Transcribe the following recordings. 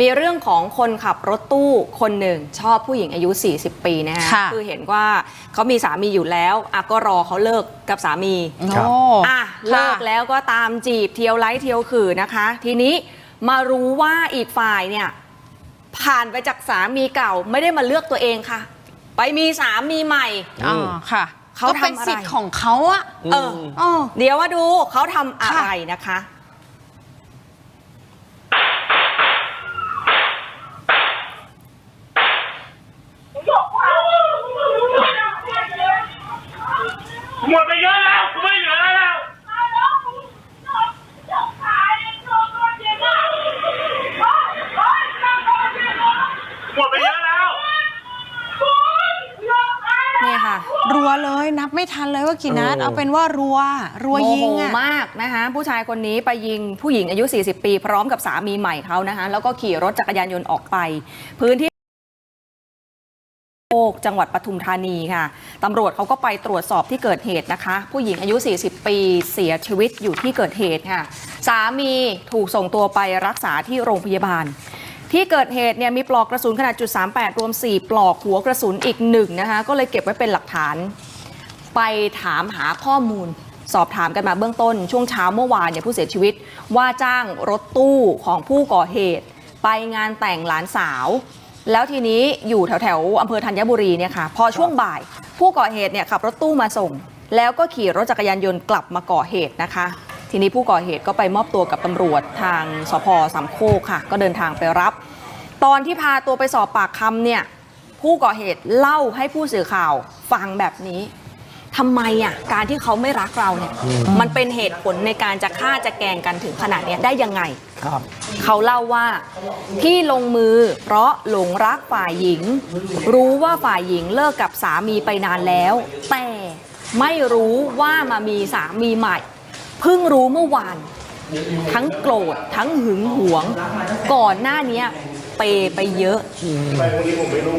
มีเรื่องของคนขับรถตู้คนหนึ่งชอบผู้หญิงอายุ 40 ปีนะฮะค่ะ คือเห็นว่าเขามีสามีอยู่แล้วอะก็รอเขาเลิกกับสามี ครับ โอ้ อะเลิกแล้วก็ตามจีบเที่ยวไล่เที่ยวขือนะคะ ทีนี้มารู้ว่าอีกฝ่ายเนี่ย ผ่านไปจากสามีเก่าไม่ได้มาเลือกตัวเองค่ะ ไปมีสามีใหม่ อ่าค่ะเขาก็เป็นทำอะไร สิทธิ์ของเขาอะ เอออ๋อเดี๋ยวมาดูเขาทำอะไรนะคะ หมดไปเยอะแล้วกูไม่เหลืออะไรแล้ว หมดไปเยอะแล้ว นี่ค่ะ รัวเล ยนับไม่ทันเลยว่ากี่นัด เออ เอาเป็นว่ารัว รัวโมยิงโหอะ มากนะคะ ผู้ชายคนนี้ไปยิงผู้หญิงอายุ 40 ปี พร้อมกับสามีใหม่เขานะคะ แล้วก็ขี่รถจักรยานยนต์ออกไป พื้นที่โอกจังหวัดปทุมธานีค่ะตำรวจเขาก็ไปตรวจสอบที่เกิดเหตุนะคะ ผู้หญิงอายุ 40 ปีเสียชีวิตอยู่ที่เกิดเหตุค่ะ สามีถูกส่งตัวไปรักษาที่โรงพยาบาล ที่เกิดเหตุเนี่ยมีปลอกกระสุนขนาดจุด38 รวม 4 ปลอกหัวกระสุนอีกหนึ่งนะคะ ก็เลยเก็บไว้เป็นหลักฐาน ไปถามหาข้อมูล สอบถามกันมาเบื้องต้น ช่วงเช้าเมื่อวานเนี่ยผู้เสียชีวิต ว่าจ้างรถตู้ของผู้ก่อเหตุ ไปงานแต่งหลานสาว แล้วทีนี้อยู่แถวแถวอำเภอธัญบุรีเนี่ยค่ะพอช่วงบ่าย ผู้ก่อเหตุเนี่ยขับรถตู้มาส่ง แล้วก็ขี่รถจักรยานยนต์กลับมาก่อเหตุนะคะ ทีนี้ผู้ก่อเหตุก็ไปมอบตัวกับตำรวจทางสพสามโคกค่ะ ก็เดินทางไปรับ ตอนที่พาตัวไปสอบปากคำเนี่ยผู้ก่อเหตุเล่าให้ผู้สื่อข่าวฟังแบบนี้ ทำไมอะการที่เขาไม่รักเราเนี่ยมันเป็นเหตุผลในการจะฆ่าจะแกล้งกันถึงขนาดเนี้ยได้ยังไง ครับ เขาเล่าว่าที่ลงมือเพราะหลงรักฝ่ายหญิง รู้ว่าฝ่ายหญิงเลิกกับสามีไปนานแล้ว แต่ไม่รู้ว่ามามีสามีใหม่ เพิ่งรู้เมื่อวาน ทั้งโกรธทั้งหึงหวง ก่อนหน้าเนี้ยเปย์ไปเยอะ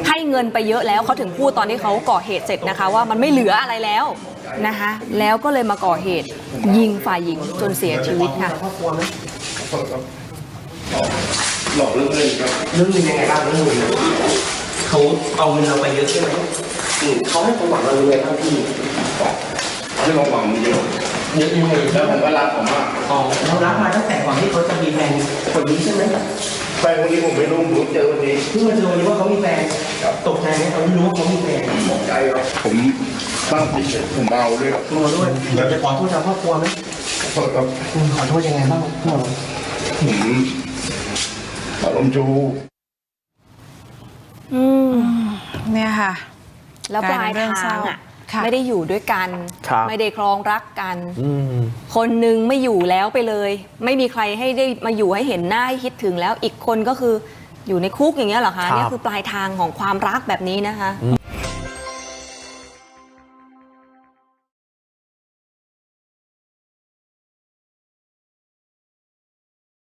ให้เงินไปเยอะแล้วเขาถึงพูดตอนที่เขาก่อเหตุเสร็จนะคะ ว่ามันไม่เหลืออะไรแล้วนะคะแล้วก็เลยมาก่อเหตุยิงฝ่ายหญิงจนเสียชีวิตค่ะหลอกเรื่องเงินครับเรื่องเงินยังไงบ้างเรื่องเงินเขาเอาเงินเราไปเยอะใช่ไหมอืมเขาให้ความหวังเรายังไงบ้างพี่ให้ความหวังมันเยอะเยอะยังไงแล้วผมก็รักเขามากอ๋อเรารักมาตั้งแต่ก่อนที่เขาจะมีแฟนคนนี้ใช่ไหม แฟนคนนี้ผมไม่รู้ผมเพิ่งเจอวันนี้เพิ่งมาเจอวันนี้ว่าเขามีแฟนตกใจไหมตอนที่รู้ว่าเขามีแฟนตกใจครับผมตั้งติดเลยผมเมาด้วยครับกลัวด้วยอยากจะขอโทษทางครอบครัวไหมขอโทษครับอืมขอโทษยังไงบ้างพี่หมอผมอารมณ์ชูอืมเนี่ยค่ะ แล้วปลายกลายเป็นเรื่องเศทาร้างอะค่ะ ไม่ได้อยู่ด้วยกัน ครับไม่ได้ครองรักกันอืมคนหนึ่งไม่อยู่แล้วไปเลย ไม่มีใครให้ได้มาอยู่ให้เห็นหน้าให้คิดถึงแล้วอีกคนก็คืออยู่ในคุกอย่างเงี้ยเหรอคะครับ เนี่ยคือปลายทางของความรักแบบนี้นะคะ